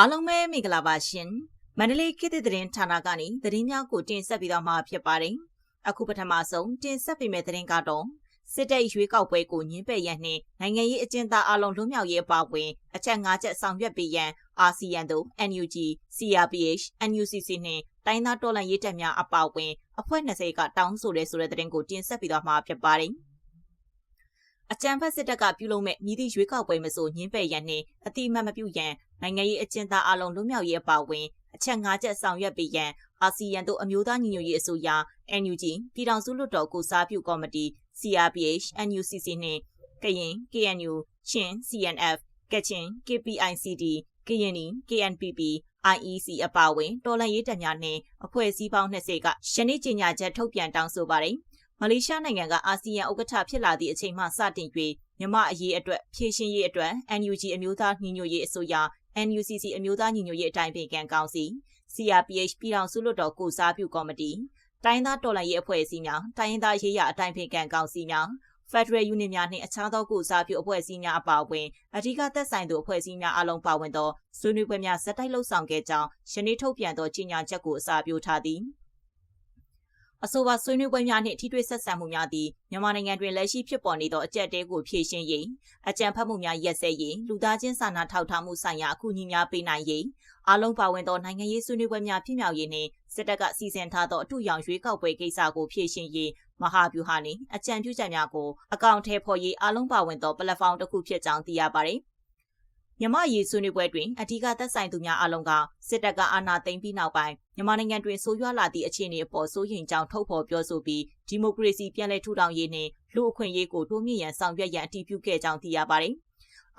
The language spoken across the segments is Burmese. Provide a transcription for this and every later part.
အားလုံးပဲမင်္ဂလာပါရှင်မန္တလေးခေတ်သစ်သတင်းဌာနကနေသတင်းများကိုတင်ဆက်ပြီးတော့မှာဖြစ်ပါတယ်အခုပထမဆုံးတင်ဆက်ပေးမယ့်သတင်းကတော့စစ်တပ်ရွေးကောက်ပွဲကိုညှင်းပယ်ရန်နှင့်နိုင်ငံရေးအကျဉ်းသားအလုံးလွတ်မြောက်ရေးအပါအဝင်အချက်၅ချက်ဆောင်ရွက်ပေးရန်အာဆီယံတို့ NUG, CRPH, NUCC နှင့်တိုင်းသားတော်လှန်ရေးတပ်များအပါအဝင်အဖွဲ့20ကတောင်းဆိုတဲ့ဆိုတဲ့သတင်းကိုတင်ဆက်ပြီးတော့မှာဖြစ်ပါတယ် အကြံဖက်စစ်တပ်ကပြုလုပ်မဲ့မြည်သည့်ရွေးကောက်ပွဲမဆိုညှင်းပယ်ရန်နှင့်အတိအမှတ်မပြုရန်နိုင်ငံရေးအကျဉ်းသားအလုံးလွတ်မြောက်ရေးအပါအဝင်အချက်၅ချက်ဆောင်ရွက်ပေးရန်အာဆီယံတို့အမျိုးသားညီညွတ်ရေးအစိုးရ NUG ပြည်ထောင်စုလွှတ်တော်ကိုစားပြုကော်မတီ CRPH NUCC နှင့်ကရင် KNU ချင်း CNF ကချင် KPICD ကရင်နီ KNPP IEC အပါအဝင်တော်လှန်ရေးတပ်များနှင့်အဖွဲ့အစည်းပေါင်း20ကယနေ့ကြေညာချက်ထုတ်ပြန်တောင်းဆိုပါတယ် မလေးရှားနိုင်ငံကအာဆီယံဥက္ကဋ္ဌဖြစ်လာသည့်အချိန်မှစတင်၍မြမအရေးအတွက်ဖြည့်ရှင်ရေးအတွက် NUG အမျိုးသားညီညွတ်ရေးအစိုးရ NUCC အမျိုးသားညီညွတ်ရေးအတိုင်းပင်ကံကောင်စီ CRPH ပြည်ထောင်စုလွှတ်တော်ကိုစားပြုကော်မတီတိုင်းသားတော်လှန်ရေးအဖွဲ့အစည်းများတိုင်းရင်းသားရေးရအတိုင်းပင်ကံကောင်စီများ Federal Union များနှင့်အခြားသောကိုစားပြုအဖွဲ့အစည်းများအပါအဝင်အဓိကသက်ဆိုင်သူအဖွဲ့အစည်းများအလုံးပါဝင်သောဆွေးနွေးပွဲများဇက်တိုက်လှုပ်ဆောင်ခဲ့ကြောင်းယနေ့ထုတ်ပြန်သောကြေညာချက်ကိုအစာပြုထားသည်။ အဆိုပါဆွေးနွေးပွဲများနှင့်ထိတွေ့ဆက်ဆံမှုများသည်မြန်မာနိုင်ငံတွင်လက်ရှိဖြစ်ပေါ်နေသောအကြက်တဲကိုဖြေရှင်းရေးအကြံဖတ်မှုများရက်စဲရေးလူသားချင်းစာနာထောက်ထားမှုဆိုင်ရာအကူအညီများပေးနိုင်ရေးအားလုံးပါဝင်သောနိုင်ငံရေးဆွေးနွေးပွဲများဖြစ်မြောက်ရေးနှင့်စစ်တပ်ကစီစဉ်ထားသောအထူးရောင်ရွေးကောက်ပွဲကိစ္စကိုဖြေရှင်းရေးမဟာဗျူဟာနှင့်အကြံပြုချက်များကိုအကောင့်ထဲဖော်ရေးအားလုံးပါဝင်သောပလက်ဖောင်းတစ်ခုဖြစ်ကြောင်းသိရပါသည် မြမရေးဆွေးနွေးပွဲတွင်အဓိကသက်ဆိုင်သူများအလုံးကစစ်တပ်ကအာဏာသိမ်းပြီးနောက်ပိုင်းမြန်မာနိုင်ငံတွင်ဆိုးရွားလာသည့်အခြေအနေအပေါ်စိုးရိမ်ကြောင်းထုတ်ဖော်ပြောဆိုပြီးဒီမိုကရေစီပြန်လည်ထူထောင်ရေးနှင့်လူအခွင့်အရေးကိုတိုးမြင့်ရန်ဆောင်ရွက်ရန်အတည်ပြုခဲ့ကြောင်းသိရပါသည်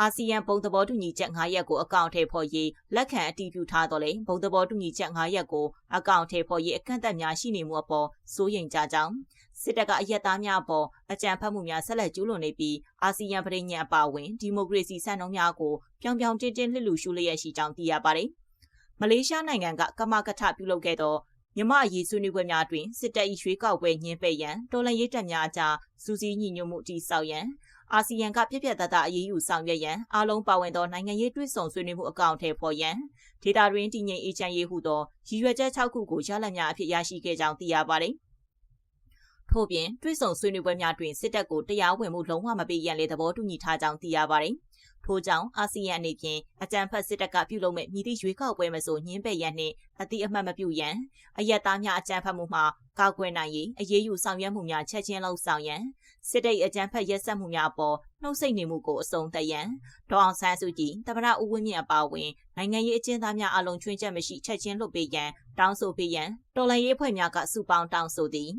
အာဆီယံဘုံသဘောတူညီချက်9ရပ်ကိုအကောင့်ထဲဖော်ရေးလက်ခံအတည်ပြုထားတော့လေဘုံသဘောတူညီချက်9ရပ်ကိုအကောင့်ထဲဖော်ရေးအခန့်အသတ်များရှိနေမှုအပေါ်စိုးရိမ်ကြကြောင်းစစ်တပ်ကအရက်သားများအပေါ်အကြံဖတ်မှုများဆက်လက်ကျူးလွန်နေပြီးအာဆီယံပြည်ညံအပါအဝင်ဒီမိုကရေစီစံနှုန်းများကိုပြောင်ပြောင်တင်းတင်းလှစ်လူရှုလျက်ရှိကြောင်းသိရပါတယ်။မလေးရှားနိုင်ငံကကမကထပြုလုပ်ခဲ့သောမြမအရေးဆွေးနွေးပွဲများတွင်စစ်တပ်၏ရွှေကောက်ပွဲညှင်းပယ်ရန်တော်လှန်ရေးတပ်များအကြားစူးစီးညီညွတ်မှုတည်ဆောက်ရန် အာဆီယံကပြည့်ပြည့်သားသားအရေးယူဆောင်ရွက်ရန်အားလုံးပါဝင်သောနိုင်ငံရေးတွဲဆောင်ဆွေးနွေးမှုအကောင့်ထဲပေါ်ရန်ဒေတာတွင်တည်ငြိမ်အေးချမ်းရေးဟုသောရည်ရွယ်ချက်6ခုကိုရလဒ်များအဖြစ်ရရှိခဲ့ကြောင်းသိရပါသည်။ထို့ပြင်တွိဆုံဆွေးနွေးပွဲများတွင်စစ်တပ်ကိုတရားဝင်မှုလုံးဝမပေးရန်လေသဘောတူညီထားကြောင်းသိရပါတယ်။ထို့ကြောင့်အာဆီယံအနေဖြင့်အကြံဖတ်စစ်တပ်ကပြုလုပ်မဲ့မြည်သည့်ရွေးကောက်ပွဲမဆိုညှင်းပယ်ရန်နှင့် အတိအမှတ်မပြုရန်အယက်သားများအကြံဖတ်မှုမှာကောက်ွယ်နိုင်ရေးအရေးယူဆောင်ရွက်မှုများချက်ချင်းလှုပ်ဆောင်ရန်စစ်တပ်အကြံဖတ်ရက်စက်မှုများအပေါ်နှုတ်ဆက်နေမှုကိုအစုံသတ်ရန်ဒေါအောင်ဆန်းစုကြည်တမရဦးဝင်းမြင့်အပါအဝင်နိုင်ငံရေးအကျဉ်းသားများအလုံးချွင်းချက်မရှိချက်ချင်းလွတ်ပေးရန်တောင်းဆိုပေးရန်တော်လှန်ရေးအဖွဲ့များကစုပေါင်းတောင်းဆိုသည်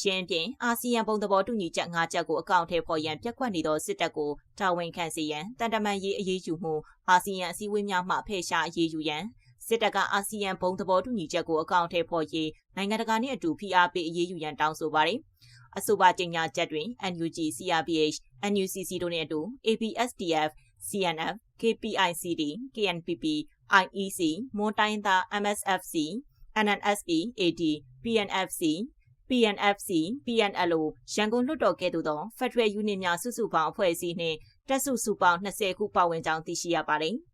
ရှင်းပြင်အာဆီယံပုံသဘောတူညီချက်၅ချက်ကိုအကောင့်ထဲပေါ်ရန်ပြက်ကွက်နေသောစစ်တပ်ကိုတာဝန်ခံစေရန်တန်တမန်ရေးအရေးယူမှုအာဆီယံအစည်းအဝေးများမှဖယ်ရှားအရေးယူရန် စစ်တပ်ကအာဆီယံဘုံသဘောတူညီချက်ကိုအကောင့်ထဲပေါ်ရေးနိုင်ငံတကာနှင့်အတူဖိအားပေးအရေးယူရန်တောင်းဆိုပါတယ်။အဆိုပါကြေညာချက်တွင် NUG, CRPH, NUCC တို့နှင့်အတူ ABSDF, CNF, KPICD, KNPP, IEC, မွန်တိုင်းသား MSFC, NNSP, AD, PNFC, PNFC, PNLO ရန်ကုန်လွှတ်တော်ကဲ့သို့သော Federal Union များစုစုပေါင်းအဖွဲ့အစည်းနှင့်တက်စုစုပေါင်း20ခုပါဝင်ကြောင်းသိရှိရပါတယ်။